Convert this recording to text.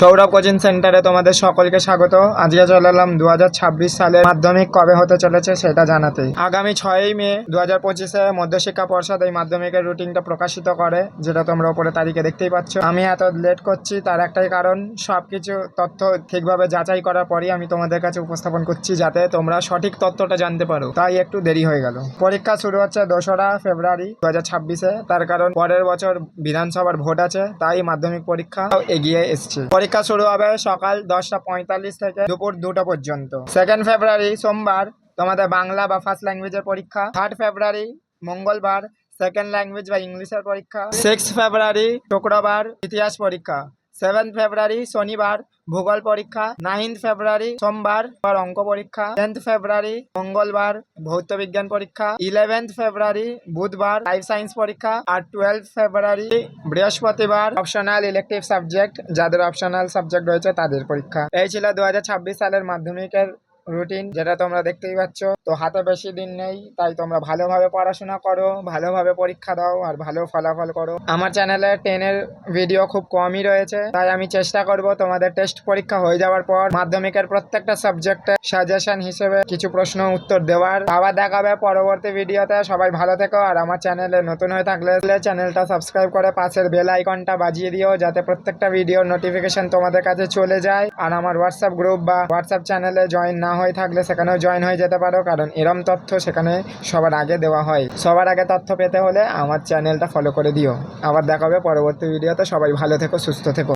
Sourav coaching সেন্টারে তোমাদের সকলকে স্বাগত। আজকে চলে এলাম দু হাজার ছাব্বিশ সালের মাধ্যমিক কবে হতে চলেছে সেটা জানাতে। আগামী ছয়ই মে দু হাজার পঁচিশে মধ্যশিক্ষা পর্ষদ এই মাধ্যমিকের রুটিনটা প্রকাশিত করে, যেটা তোমরা ওপরে তারিখে দেখতেই পাচ্ছ। আমি এত লেট করছি, তার একটাই কারণ, সবকিছু তথ্য ঠিকভাবে যাচাই করার পরই আমি তোমাদের কাছে উপস্থাপন করছি, যাতে তোমরা সঠিক তথ্যটা জানতে পারো। তাই একটু দেরি হয়ে গেল। পরীক্ষা শুরু হচ্ছে দোসরা ফেব্রুয়ারি দু হাজার তার কারণ পরের বছর বিধানসভার ভোট আছে, তাই মাধ্যমিক পরীক্ষা এগিয়ে এসছে। পরীক্ষা শুরু হবে সকাল দশটা পঁয়তাল্লিশ থেকে দুপুর দুটো পর্যন্ত। সেকেন্ড ফেব্রুয়ারি সোমবার তোমাদের বাংলা বা ফার্স্ট ল্যাঙ্গুয়েজের পরীক্ষা। থার্ড ফেব্রুয়ারি মঙ্গলবার সেকেন্ড ল্যাঙ্গুয়েজ বা ইংলিশের পরীক্ষা। সিক্স ফেব্রুয়ারি শুক্রবার ইতিহাস পরীক্ষা। সেভেন্থ ফেব্রুয়ারি শনিবার ভূগোল পরীক্ষা, নাইন্থ ফেব্রুয়ারি সোমবার আর অঙ্ক পরীক্ষা, টেন্থ ফেব্রুয়ারি মঙ্গলবার ভৌত বিজ্ঞান পরীক্ষা, ইলেভেন্থ ফেব্রুয়ারি বুধবার লাইফ সায়েন্স পরীক্ষা, আর টুয়েলভ ফেব্রুয়ারি বৃহস্পতিবার অপশনাল ইলেকটিভ সাবজেক্ট যাদের অপশনাল সাবজেক্ট রয়েছে তাদের পরীক্ষা। এই ছিল দুই হাজার ছাব্বিশ সালের মাধ্যমিকের রুটিন যেটা তোমরা দেখতেই পাচ্ছ। তো হাতে বেশি দিন নেই, তাই তোমরা ভালোভাবে পড়াশোনা করো, ভালোভাবে পরীক্ষা দাও আর ভালো ফলাফল করো। আমার চ্যানেলে টেনের ভিডিও খুব কমই রয়েছে, তাই আমি চেষ্টা করব তোমাদের টেস্ট পরীক্ষা হয়ে যাওয়ার পর মাধ্যমিকের প্রত্যেকটা সাবজেক্টে সাজেশন হিসেবে কিছু প্রশ্ন উত্তর দেওয়ার। আবার দেখাবে পরবর্তী ভিডিওতে সবাই ভালো থেকো আর আমার চ্যানেলে নতুন হয়ে থাকলে চ্যানেলটা সাবস্ক্রাইব করে পাশের বেল আইকনটা বাজিয়ে দিও, যাতে প্রত্যেকটা ভিডিওর নোটিফিকেশন তোমাদের কাছে চলে যায়। আর আমার হোয়াটসঅ্যাপ গ্রুপ বা হোয়াটসঅ্যাপ চ্যানেলে জয়েন না হয়ে থাকলে সেখানেও জয়েন হয়ে যেতে পারো, কারণ এরম তথ্য সেখানে সবার আগে দেওয়া হয়। সবার আগে তথ্য পেতে হলে আমার চ্যানেলটা ফলো করে দিও। আবার দেখাবে পরবর্তী ভিডিওতে সবাই ভালো থেকো, সুস্থ থেকো।